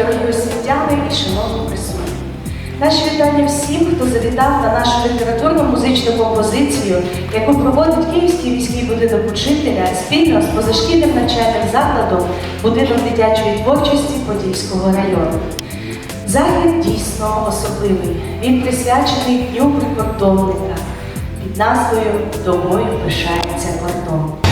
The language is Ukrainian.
дорогі освітяни і шановні присутні. Наші вітання всім, хто завітав на нашу літературно-музичну композицію, яку проводить Київський міський будинок учителя спільно з позашкільним навчальним закладом будинок дитячої творчості Подільського району. Захід дійсно особливий. Він присвячений Дню прикордонника під назвою Домою пишається кордон.